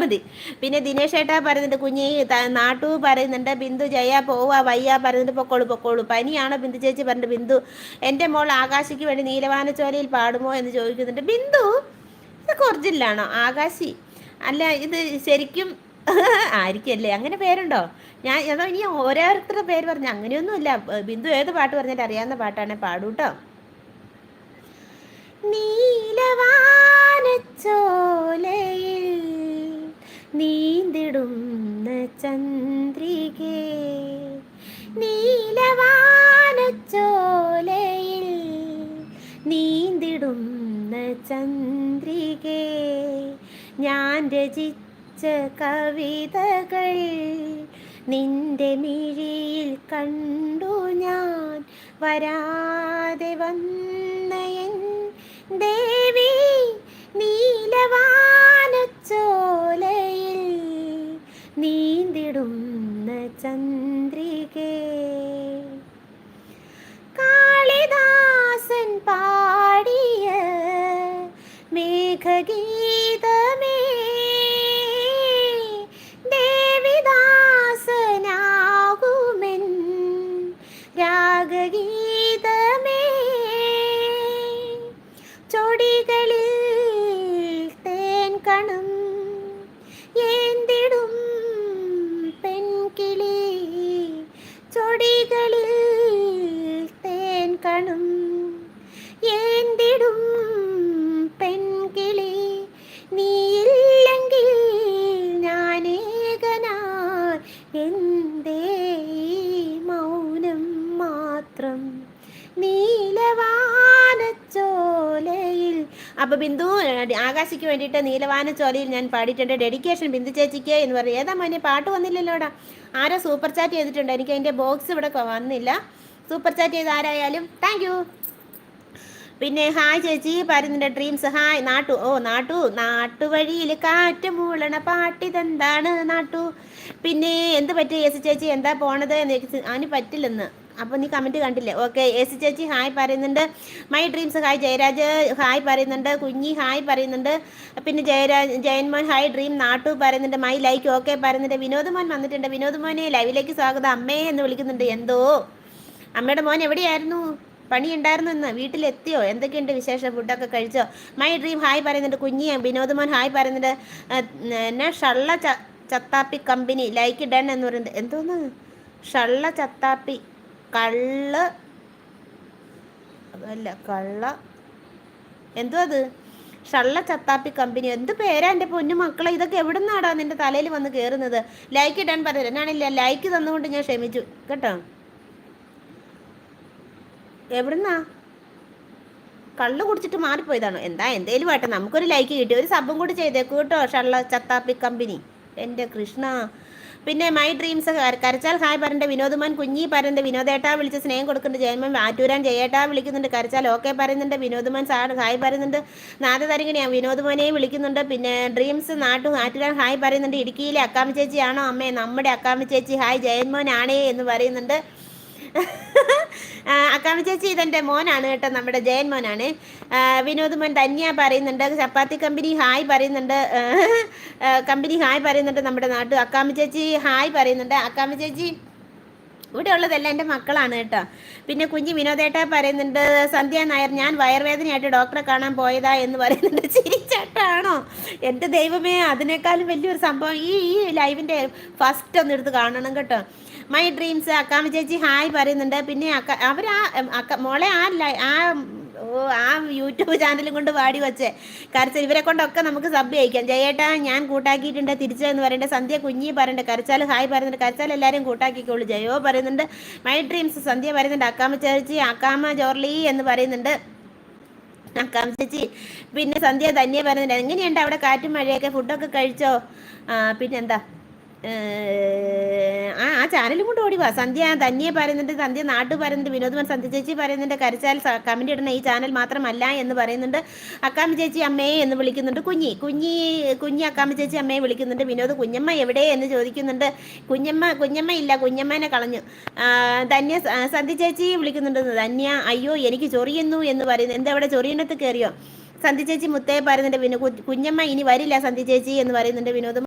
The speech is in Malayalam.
മതി. പിന്നെ ദിനേശ് ഏട്ടാ പറയുന്നുണ്ട് കുഞ്ഞി നാട്ടു പറയുന്നുണ്ട് ബിന്ദു ജയ പോവാ വയ്യ പറയുന്നുണ്ട് പൊക്കോളൂ പൊക്കോളൂ. പനിയാണോ ബിന്ദു ചേച്ചി പറഞ്ഞിട്ട് ബിന്ദു എന്റെ മോൾ ആകാശിക്ക് വേണ്ടി നീലവാനച്ചോലയിൽ പാടുമോ? എന്ന് ചോദിക്കുന്നുണ്ട്. ബിന്ദു ഇത് കുറച്ചില്ലാണോ ആകാശി? അല്ല ഇത് ശരിക്കും ആയിരിക്കല്ലേ അങ്ങനെ പേരുണ്ടോ? ഞാൻ അതോ ഇനി ഓരോരുത്തരുടെ പേര് പറഞ്ഞു അങ്ങനെയൊന്നുമില്ല. ബിന്ദു ഏത് പാട്ട് പറഞ്ഞാലും അറിയാവുന്ന പാട്ടാണ്. പാടൂട്ടോ നീലവാനച്ചോലയിൽ രചിച്ച കവിതകൾ നിന്റെ മിഴിയിൽ കണ്ടു ഞാൻ. വരാതെ വന്നയൻ ദേവി கொடிகள் നീലവാനച്ചോലയിൽ. അപ്പൊ ബിന്ദു ആകാശിക്ക് വേണ്ടിയിട്ട് നീലവാനച്ചോലയിൽ ഞാൻ പാടിയിട്ടുണ്ട്. ഡെഡിക്കേഷൻ ബിന്ദു ചേച്ചിക്ക് എന്ന് പറയും. ഏതാ മോനെ പാട്ട് വന്നില്ലല്ലോടാ? ആരോ സൂപ്പർ ചാറ്റ് ചെയ്തിട്ടുണ്ട്. എനിക്ക് അതിന്റെ ബോക്സ് ഇവിടെ വന്നില്ല. സൂപ്പർ ചാറ്റ് ചെയ്ത് ആരായാലും താങ്ക് പിന്നെ ഹായ് ചേച്ചി പരുന്നിന്റെ ഡ്രീംസ് ഹായ് നാട്ടു ഓ നാട്ടു നാട്ടുവഴിയിൽ കാറ്റ് മൂളണ പാട്ടിതെന്താണ് നാട്ടു? പിന്നെ എന്ത് പറ്റി ചേച്ചി? എന്താ പോണത് ചോദിച്ചു. പറ്റില്ലെന്ന്. അപ്പോൾ നീ കമന്റ് കണ്ടില്ലേ? ഓക്കെ എസ് ചേച്ചി ഹായ് പറയുന്നുണ്ട്. My dreams hi Jayaraj hi പറയുന്നുണ്ട്. കുഞ്ഞി ഹായ് പറയുന്നുണ്ട്. പിന്നെ ജയരാജ് ജയൻമോൻ ഹായ് ഡ്രീം നാട്ടു പറയുന്നുണ്ട്. മൈ ലൈക്ക് ഓക്കെ പറയുന്നുണ്ട്. വിനോദ് മോൻ വന്നിട്ടുണ്ട്. വിനോദ് മോനെ ലൈവിലേക്ക് സ്വാഗതം. അമ്മേ എന്ന് വിളിക്കുന്നുണ്ട്. എന്തോ? അമ്മയുടെ മോൻ എവിടെയായിരുന്നു? പണി ഉണ്ടായിരുന്നു ഇന്ന്. വീട്ടിലെത്തിയോ? എന്തൊക്കെയുണ്ട് വിശേഷം? ഫുഡൊക്കെ കഴിച്ചോ? മൈ ഡ്രീം ഹായ് പറയുന്നുണ്ട്. കുഞ്ഞി വിനോദ് മോൻ ഹായ് പറയുന്നുണ്ട്. എന്നെ ഷള്ള ചത്താപ്പി കമ്പനി ലൈക്ക് ഡൺ എന്ന് പറയുന്നത് എന്തോന്ന്? ഷള്ള ചത്താപ്പി. കള്ള്. അതല്ല കള്ള. എന്തോ അത്? ഷള്ള ചത്താപ്പി കമ്പനി. എന്ത് പേരാ എന്റെ പൊന്നു മക്കളെ? ഇതൊക്കെ എവിടെ നിന്നാടാ നിന്റെ തലയിൽ വന്ന് കയറുന്നത് ലൈക്ക് ഇടാൻ പറഞ്ഞില്ല ഞാനില്ല ലൈക്ക് തന്നുകൊണ്ട് ഞാൻ ക്ഷമിച്ചു. കേട്ടോ? എവിടുന്നാ? കള്ള് കുടിച്ചിട്ട് മാറിപ്പോയതാണോ? എന്താ എന്തേലും ആട്ടെ. നമുക്കൊരു ലൈക്ക് കിട്ടി. ഒരു സബും കൂടി ചെയ്തേക്കൂ കേട്ടോ ഷള്ള ചത്താപ്പി കമ്പനി. എന്റെ കൃഷ്ണ. പിന്നെ മൈ ഡ്രീംസ് കരച്ചാൽ ഹായ് പറയണ്ട വിനോദമാൻ കുഞ്ഞി പറയണ്ട വിനോദേട്ടാ വിളിച്ച് സ്നേഹം കൊടുക്കുന്നുണ്ട് ജയന്മൻ ആറ്റൂരാൻ ജയേട്ടാ വിളിക്കുന്നുണ്ട് കരച്ചാൽ ഓക്കെ പറയുന്നുണ്ട് വിനോദമാൻ സാർ ഹായ് പറയുന്നുണ്ട് നാദതരങ്ങിനെയാണ് വിനോദമാനെയും വിളിക്കുന്നുണ്ട് പിന്നെ ഡ്രീംസ് നാട്ടു ആറ്റൂരാൻ ഹായ് പറയുന്നുണ്ട് ഇടുക്കിയിലെ അക്കാമ ചേച്ചിയാണോ അമ്മേ നമ്മുടെ അക്കാമ ചേച്ചി ഹായ് ജയന്മോൻ ആണേ എന്ന് പറയുന്നുണ്ട്. അക്കാമ ചേച്ചി ഇതെന്റെ മോനാണ് കേട്ടോ നമ്മുടെ ജയൻ മോനാണ്. വിനോദ് മോൻ ധന്യ പറയുന്നുണ്ട് ചപ്പാത്തി കമ്പനി ഹായ് പറയുന്നുണ്ട് കമ്പനി ഹായ് പറയുന്നുണ്ട് നമ്മുടെ നാട്ടിൽ അക്കാമ ചേച്ചി ഹായ് പറയുന്നുണ്ട്. അക്കാമ ചേച്ചി ഇവിടെ ഉള്ളതെല്ലാം എന്റെ മക്കളാണ് കേട്ടോ. പിന്നെ കുഞ്ഞ് വിനോദേട്ട പറയുന്നുണ്ട് സന്ധ്യ നായർ ഞാൻ വയർവേദനയായിട്ട് ഡോക്ടറെ കാണാൻ പോയതാ എന്ന് പറയുന്നുണ്ട്. ചിരിച്ചേട്ടാണോ? എന്റെ ദൈവമേ അതിനേക്കാളും വലിയൊരു സംഭവം ഈ ഈ ലൈവിന്റെ ഫസ്റ്റ് ഒന്ന് എടുത്ത് കാണണം കേട്ടോ. മൈ ഡ്രീംസ് അക്കാമ ചേച്ചി ഹായ് പറയുന്നുണ്ട്. പിന്നെ അക്ക അവർ ആ അക്ക മോളെ ആ ലൈ- ആ ഓ ആ യൂട്യൂബ് ചാനലും കൊണ്ട് പാടി വച്ചേ. കരച്ചാൽ ഇവരെ കൊണ്ടൊക്കെ നമുക്ക് സബ് അയക്കാം ജയേട്ടാ ഞാൻ കൂട്ടാക്കിയിട്ടുണ്ട് തിരിച്ചെന്ന് പറയണ്ട. സന്ധ്യ കുഞ്ഞി പറയണ്ട. കരച്ചാൽ ഹായ് പറയുന്നുണ്ട്. കരച്ചാൽ എല്ലാവരും കൂട്ടാക്കിക്കോളൂ. ജയോ പറയുന്നുണ്ട്. മൈ ഡ്രീംസ് സന്ധ്യ പറയുന്നുണ്ട്. അക്കാമ ചേച്ചി അക്കാമ ജോർലി എന്ന് പറയുന്നുണ്ട്. അക്കാമ ചേച്ചി പിന്നെ സന്ധ്യ ധന്യ പറയുന്നുണ്ട്. എങ്ങനെയുണ്ട് അവിടെ കാറ്റും മഴയൊക്കെ? ഫുഡൊക്കെ കഴിച്ചോ? പിന്നെന്താ? ചാനലും കൊണ്ട് ഓടി വാ. സന്ധ്യ തന്നെ പറയുന്നുണ്ട് സന്ധ്യ നാട്ടു പറയുന്നുണ്ട് വിനോദ്മൻ സന്ധ്യ ചേച്ചി പറയുന്നുണ്ട് കരച്ചാൽ കമന്റ് ഇടുന്ന ഈ ചാനൽ മാത്രമല്ല എന്ന് പറയുന്നുണ്ട്. അക്കാമി ചേച്ചി അമ്മയെ എന്ന് വിളിക്കുന്നുണ്ട്. കുഞ്ഞി കുഞ്ഞി കുഞ്ഞി അക്കാമി ചേച്ചി അമ്മയെ വിളിക്കുന്നുണ്ട്. വിനോദ് കുഞ്ഞമ്മ എവിടെ എന്ന് ചോദിക്കുന്നുണ്ട്. കുഞ്ഞമ്മ കുഞ്ഞമ്മ ഇല്ല കുഞ്ഞമ്മേനെ കളഞ്ഞു. ധന്യ സന്ധ്യ ചേച്ചി വിളിക്കുന്നുണ്ട്. ധന്യ അയ്യോ എനിക്ക് ചൊറിയുന്നു എന്ന് പറയുന്നു. എന്താ അവിടെ ചൊറിയണത്ത് കയറിയോ സന്ധ്യ ചേച്ചി മുത്തേ പറയുന്നുണ്ട്. വിനോ കുഞ്ഞമ്മ ഇനി വരില്ല സന്ധ്യ ചേച്ചി എന്ന് പറയുന്നുണ്ട് വിനോദം.